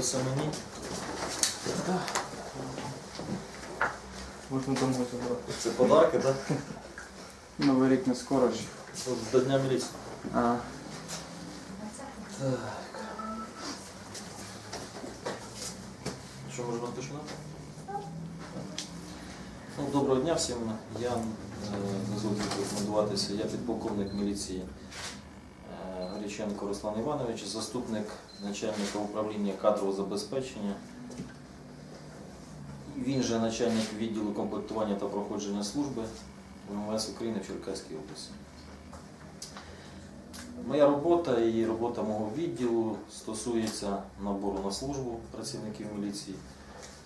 Все мені. Можна домой забрати. Це подарки, так? Новий рік не скоро ж. До Дня міліції. А, Так. Що можемо починати? Ну, доброго дня всім. Я е, дозвольте рекомендуватися. Я підполковник міліції е, Руслан Іванович, заступник начальника управління кадрового забезпечення. Він же начальник відділу комплектування та проходження служби МВС України в Черкаській області. Моя робота і робота мого відділу стосується набору на службу працівників міліції,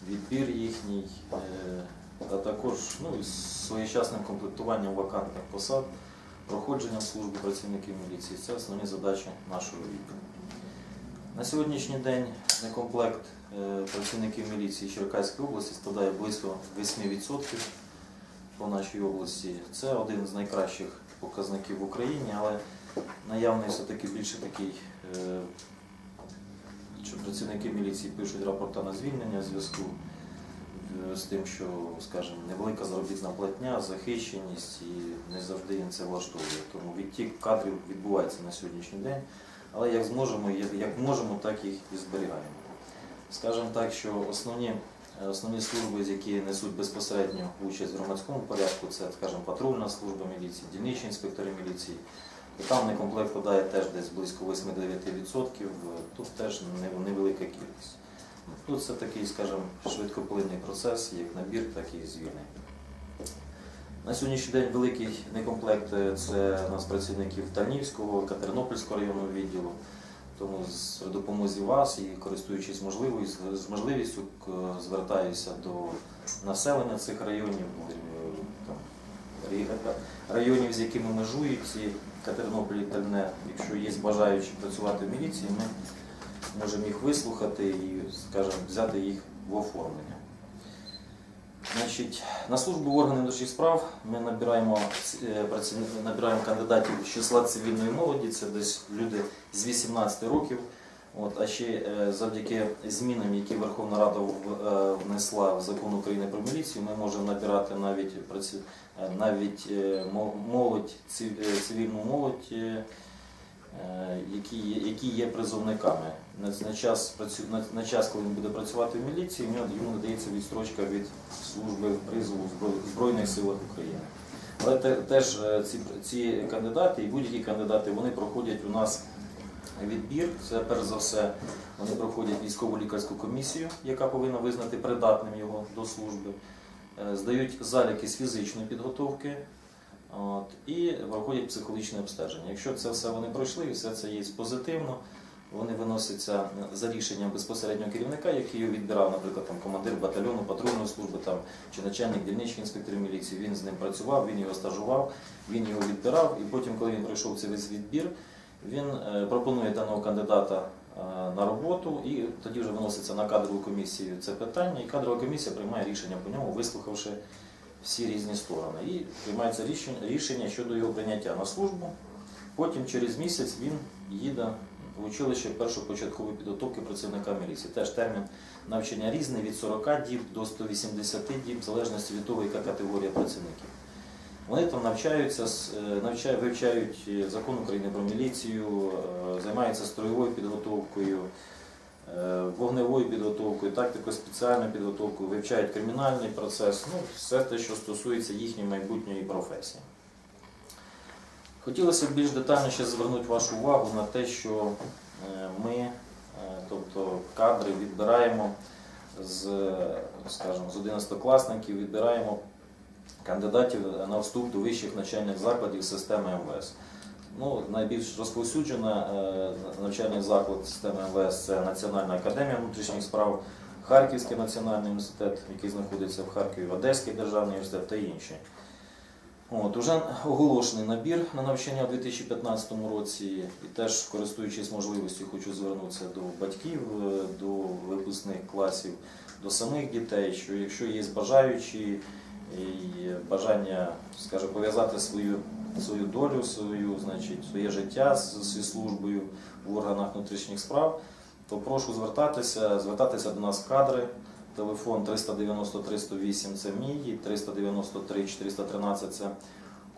відбір їхній, е, а також ну, своєчасним комплектуванням вакантних посад, проходженням служби працівників міліції. Це основні задачі нашого відділу. На сьогоднішній день некомплект е, працівників міліції Черкаської області складає близько 8% по нашій області. Це один з найкращих показників в Україні, але наявний все-таки більше такий, е, що працівники міліції пишуть рапорта на звільнення в зв'язку з тим, що, скажімо, невелика заробітна платня, захищеність і не завжди їм це влаштовує. Тому відтік кадрів відбувається на сьогоднішній день, але як зможемо, як- можемо, так їх і зберігаємо. Скажімо так, що основні, основні служби, які несуть безпосередню участь в громадському порядку, це, скажімо, патрульна служба міліції, дільничні інспектори міліції. І там некомплект вкладає теж десь близько 8-9%, тут теж невелика кількість. Тут це такий, скажімо, швидкоплинний процес, як набір, так і звільнення. На сьогоднішній день великий некомплект е, це у нас працівників Тарнівського, Катеринопільського районного відділу. Тому при допомозі вас і користуючись з можливістю, звертаюся до населення цих районів, е, там, районів, з якими межують ці Катеринополь і Тальне. Якщо є бажаючі працювати в міліції, ми можемо їх вислухати і, скажімо, взяти їх в оформлення. Значить, на службу в органи внутрішніх справ ми набираємо, е, набираємо кандидатів з числа цивільної молоді, це десь люди з 18 років. От, а ще е, завдяки змінам, які Верховна Рада е, внесла в закон України про міліцію, ми можемо набирати навіть навіть молодь, цивільну молодь, які є, які є призовниками. На, час, на, час, коли він буде працювати в міліції, йому надається відстрочка від служби призову Збройних силах України. Але те- теж е, ці, ці кандидати і будь-які кандидати вони проходять у нас відбір. Це перш за все вони проходять військову лікарську комісію, яка повинна визнати придатним його до служби. Е, Здають заліки з фізичної підготовки от, і проходять психологічне обстеження. Якщо це все вони пройшли і все це є позитивно, вони виносяться за рішенням безпосереднього керівника, який його відбирав, наприклад, там, командир батальйону патрульної служби там, чи начальник дільничний інспектор міліції. Він з ним працював, він його стажував, він його відбирав, і потім, коли він пройшов цей весь відбір, він е, пропонує даного кандидата е, на роботу і тоді вже виноситься на кадрову комісію це питання, і кадрова комісія приймає рішення по ньому, вислухавши всі різні сторони. І приймається рішення, щодо його прийняття на службу. Потім через місяць він їде в училище першопочаткової підготовки працівника міліції. Теж термін навчання різний від 40 діб до 180 діб, в залежності від того, яка категорія працівників. Вони там навчаються, е, навчають, вивчають е, закон України про міліцію, е, займаються строєвою підготовкою, вогневою підготовкою, тактикою спеціальною підготовкою, вивчають кримінальний процес, ну, все те, що стосується їхньої майбутньої професії. Хотілося б більш детальніше звернути вашу увагу на те, що е, ми, е, тобто кадри, відбираємо з, е, скажімо, з 11-класників, відбираємо кандидатів на вступ до вищих навчальних закладів системи МВС. Ну, найбільш розповсюджена е, навчальний заклад системи МВС це Національна академія внутрішніх справ, Харківський національний університет, який знаходиться в Харкові, Одеський державний університет та інші. От, уже оголошений набір на навчання у 2015 році, і теж користуючись можливістю, хочу звернутися до батьків, е, до випускних класів, до самих дітей, що якщо є бажаючі і бажання, скажімо, пов'язати свою, свою долю, свою, значить, своє життя зі службою в органах внутрішніх справ, то прошу звертатися, звертатися до нас в кадри. Телефон 393 108 це мій, 393 413 це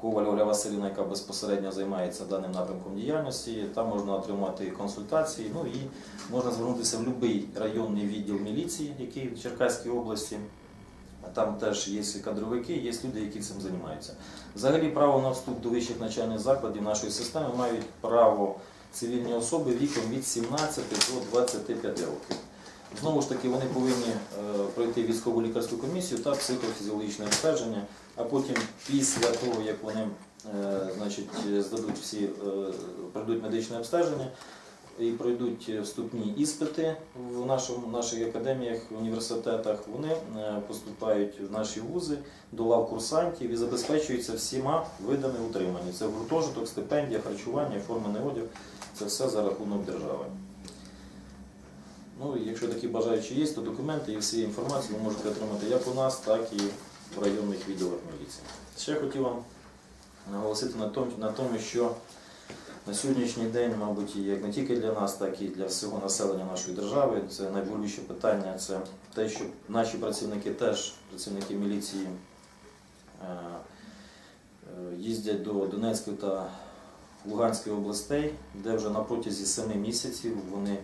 Коваль Оля Василівна, яка безпосередньо займається даним напрямком діяльності. Там можна отримати консультації. Ну і можна звернутися в будь-який районний відділ міліції, який в Черкаській області. Там теж є кадровики, є люди, які цим займаються. Взагалі, право на вступ до вищих навчальних закладів нашої системи мають право цивільні особи віком від 17 до 25 років. Знову ж таки, вони повинні е, пройти військову лікарську комісію та психофізіологічне обстеження, а потім, після того, як вони е, значить, здадуть всі, е, пройдуть медичне обстеження і пройдуть вступні іспити в нашому, наших академіях, університетах, вони е, поступають в наші вузи до лав курсантів і забезпечуються всіма видами утримання. Це гуртожиток, стипендія, харчування, формений одяг. Це все за рахунок держави. Ну, якщо такі бажаючі є, то документи і всі інформацію ви можете отримати як у нас, так і в районних відділах міліції. Ще хотів вам наголосити на тому, що на сьогоднішній день, мабуть, як не тільки для нас, так і для всього населення нашої держави, це найболюче питання це те, що наші працівники теж, працівники міліції, е, е, їздять до Донецької та Луганської областей, де вже на протязі семи місяців вони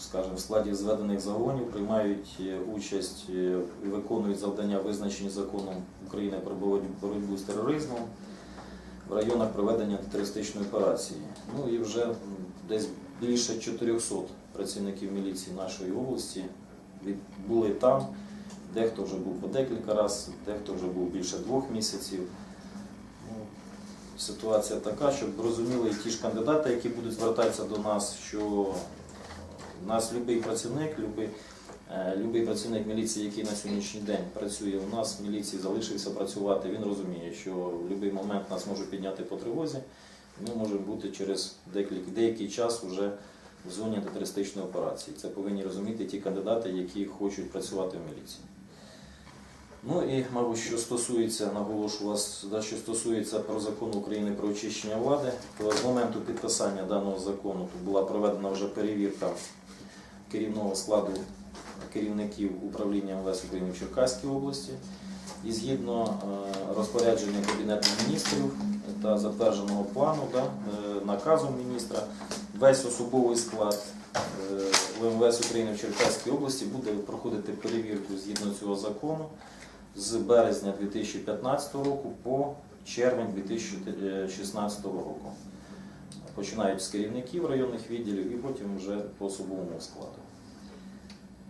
скажімо, в складі зведених загонів приймають е, участь і виконують завдання, визначені законом України про боротьбу з тероризмом в районах проведення антитерористичної операції. Ну і вже десь більше 400 працівників міліції нашої області були там. Дехто вже був по декілька разів, дехто вже був більше двох місяців. Ну, ситуація така, щоб розуміли і ті ж кандидати, які будуть звертатися до нас, що нас будь-який працівник, любий, любий працівник міліції, який на сьогоднішній день працює у нас в міліції, залишився працювати, він розуміє, що в будь-який момент нас можуть підняти по тривозі, ми можемо бути через деякий час вже в зоні антитерористичної операції. Це повинні розуміти ті кандидати, які хочуть працювати в міліції. Ну і, мабуть, що стосується, наголошу вас, що стосується про закон України про очищення влади, то з моменту підписання даного закону тут була проведена вже перевірка керівного складу керівників управління МВС України в Черкаській області. І згідно е, розпорядження Кабінету міністрів та затвердженого плану, да, е, наказом міністра, весь особовий склад е, УМВС України в Черкаській області буде проходити перевірку згідно цього закону з березня 2015 року по червень 2016 року. Починають з керівників районних відділів і потім вже по особовому складу.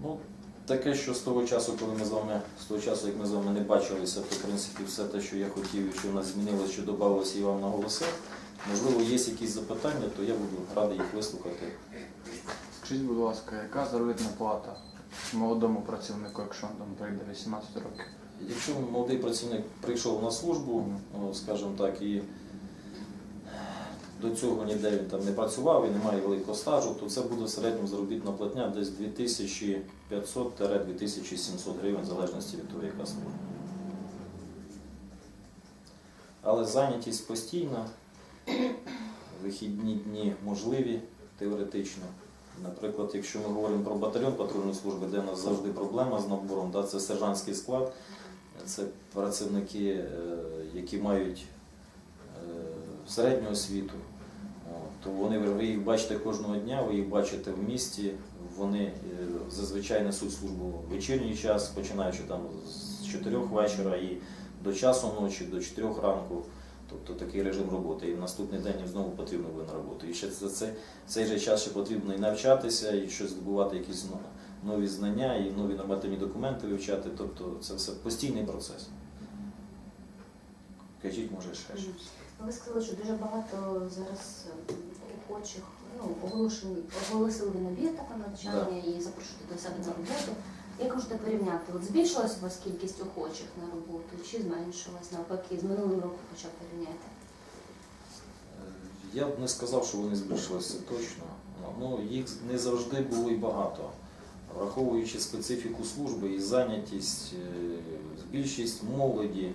Ну, таке, що з того часу, коли ми з вами, з того часу, як ми з вами не бачилися, то в принципі все те, що я хотів і що в нас змінилося, що додалося, я вам наголосив. Можливо, є якісь запитання, то я буду радий їх вислухати. Скажіть, будь ласка, яка заробітна плата молодому працівнику, якщо він там прийде 18 років? Якщо молодий працівник прийшов на службу, скажімо так, і до цього ніде він там не працював і не має великого стажу, то це буде в середньому заробітна платня десь 2500-2700 гривень, в залежності від того, яка служба. Але зайнятість постійна, вихідні дні можливі теоретично. Наприклад, якщо ми говоримо про батальйон патрульної служби, де у нас завжди проблема з набором, да, це сержантський склад, це працівники, е, які мають е, середню освіту. То вони ви їх бачите кожного дня, ви їх бачите в місті. Вони е, зазвичай несуть службу в вечірній час, починаючи там з 4 вечора і до часу ночі, до 4 ранку. Тобто такий режим роботи. І в наступний день їм знову потрібно буде на роботу. І ще за це, цей же час ще потрібно і навчатися, і щось здобувати якісь ну, нові знання, і нові нормативні документи вивчати. Тобто це все постійний процес. Кажіть, може, ще щось. Ну, Ви сказали, що дуже багато зараз е, охочих ну, оголошили, оголосили ви набір такого навчання і запрошувати до себе на роботу. Як можете порівняти? От збільшилась у вас кількість охочих на роботу чи зменшилась навпаки? З минулим роком хоча б порівняти? Я б не сказав, що вони збільшилися точно. Ну, їх не завжди було і багато. Враховуючи специфіку служби і зайнятість, е, більшість молоді,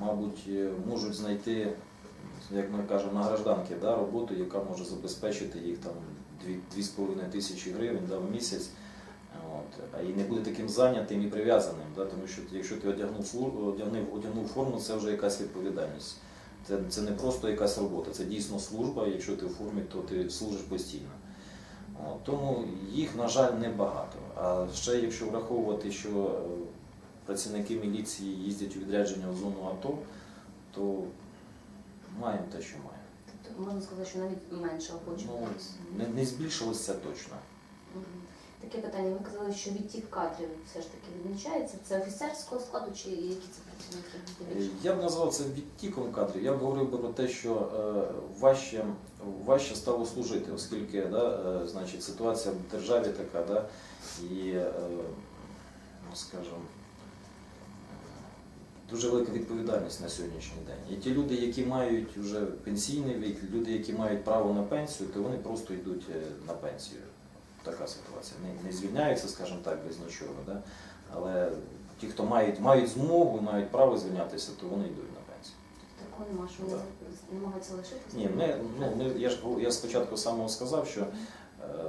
мабуть, е, можуть знайти, як ми кажемо, на гражданки да, роботу, яка може забезпечити їх там 2,5 тисячі гривень да, в місяць. От, і не буде таким зайнятим і прив'язаним, да, тому що якщо ти одягнув, одягнув, одягнув форму, це вже якась відповідальність. Це, це не просто якась робота, це дійсно служба. Якщо ти в формі, то ти служиш постійно. От, тому їх, на жаль, небагато. А ще якщо враховувати, що е, працівники міліції їздять у відрядження в зону АТО, то маємо те, що маємо. Тобто можна сказати, що навіть менше охочих Ну, не, не збільшилось це точно. Мгм. Таке питання. Ви казали, що відтік кадрів все ж таки відмічається. Це офіцерського складу чи які це працівники? Е, Я б назвав це відтіком кадрів. Я б говорив би про те, що е, важче, важче стало служити, оскільки да, е, значить, ситуація в державі така, да, і, е, ну, скажімо, дуже велика відповідальність на сьогоднішній день. І ті люди, які мають вже пенсійний вік, люди, які мають право на пенсію, то вони просто йдуть е, на пенсію. Така ситуація. Не, не звільняються, скажімо так, без нічого. Да? Але ті, хто мають, мають змогу, мають право звільнятися, то вони йдуть на пенсію. Такого нема, що вони намагаються лишитися. Ні, ми, ну, ми, я ж я спочатку самого сказав, що е,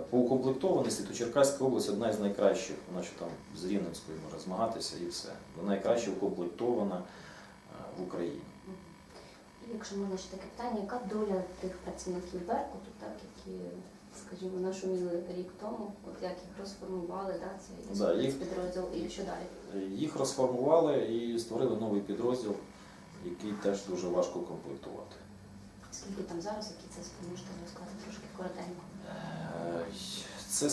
по укомплектованості то Черкаська область одна з найкращих, вона що там з Рівненською може змагатися і все. Вона найкраще укомплектована е, в Україні. І Якщо можна ще таке питання, яка доля тих працівників Беркуту, так, які, скажімо, нашуміли рік тому, от як їх розформували, да, цей Да, їх- підрозділ і що далі? Їх розформували і створили новий підрозділ, який теж дуже важко комплектувати. Скільки там зараз, які це можете розказати трошки коротенько? Е, Це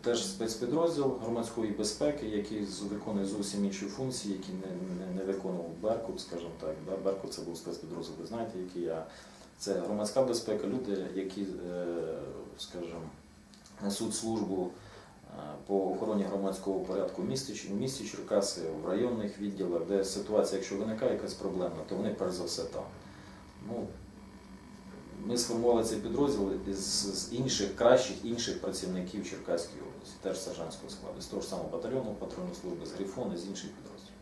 теж спецпідрозділ громадської безпеки, який виконує зовсім інші функції, які не, не, не виконував Беркут, скажімо так. Да? Беркут це був спецпідрозділ, ви знаєте, який я. Це громадська безпека, люди, які, е, скажімо, несуть службу по охороні громадського порядку в місті, в місті Черкаси, в районних відділах, де ситуація, якщо виникає якась проблема, то вони перш за все там. Ну, ми сформували цей підрозділ із з інших кращих інших працівників Черкаської області, теж сержантського складу, з того ж самого батальйону патрульної служби, з Грифони, з інших підрозділів.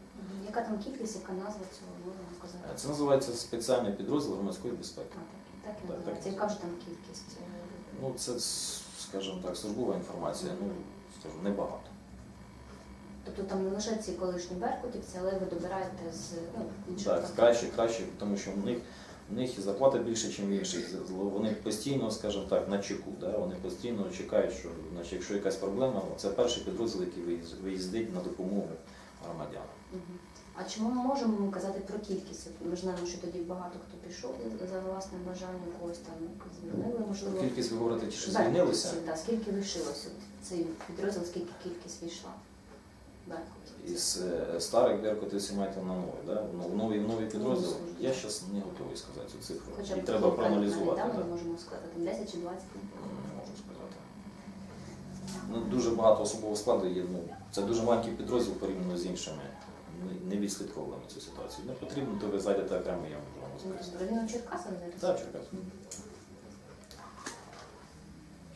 Яка там кількість, яка назва цього можна сказати? Це називається спеціальний підрозділ громадської безпеки. А, так, так Так, так. Яка ж там кількість? Ну, це, скажімо так, службова інформація, ну, скажу, небагато. Тобто там не лише ці колишні беркутівці, але ви добираєте з ну, інших Так, краще, краще, тому що в них, в них і зарплата більше, ніж в інших. Вони постійно, скажімо так, на чеку. Да? Вони постійно чекають, що значить, якщо якась проблема, це перший підрозділ, який виїз- виїздить на допомогу громадянам. А чому ми можемо казати про кількість? Ми ж знаємо, що тоді багато хто пішов за власним бажанням, когось там звільнили, можливо. Кількість ви говорите, ті, що Так, звільнилися, Так, скільки лишилося? Цей підрозділ, скільки кількість війшла? Беркутівців. із е, старих беркутівців маєте на новий, да? Ну, в новий, в новий підрозділ. Ну, Я зараз не готовий сказати цю цифру. Хоча І б треба кілька, проаналізувати. навіть, Да? да, Ми можемо сказати, там 10 чи 20. Не можу сказати. Ну, дуже багато особового складу є. Ну, це дуже маленький підрозділ порівняно з іншими. Ми не відслідковуємо цю ситуацію. Не потрібно, то ви зайдете окремо, я можу вам розповісти. Він у Черкасах зараз? Так, Черкас.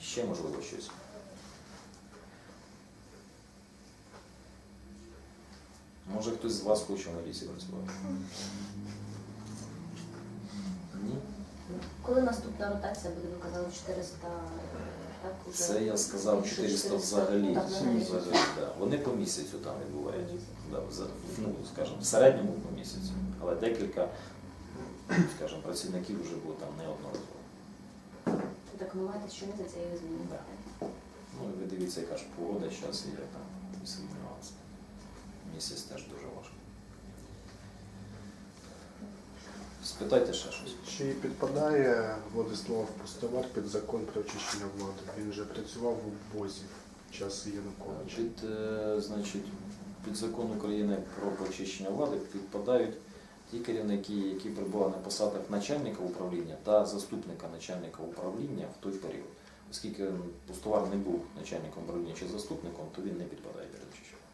Ще можливо щось. Може хтось з вас хоче в міліції працювати? Ні? Коли наступна ротація буде, ви казали 400, так? Уже? Це я сказав Більше 400 взагалі. Взагалі. да. Вони по місяцю там відбувають. Да, за- ну, скажімо, в середньому по місяцю. Але декілька, скажімо, працівників вже було там неодноразово. Так ви маєте щомісяця її. Да. Ну, і ви дивіться, яка ж погода зараз і як там і свій нюанс. Місяць теж дуже важко. Спитайте ще щось. Чи підпадає Владислав Пустовар під закон про очищення влади? Він вже працював в обозі в час Януковича. Під, е, значить, під закон України про почищення влади підпадають ті керівники, які перебували на посадах начальника управління та заступника начальника управління в той період. Оскільки Пустовар не був начальником управління чи заступником, то він не підпадає під очищення.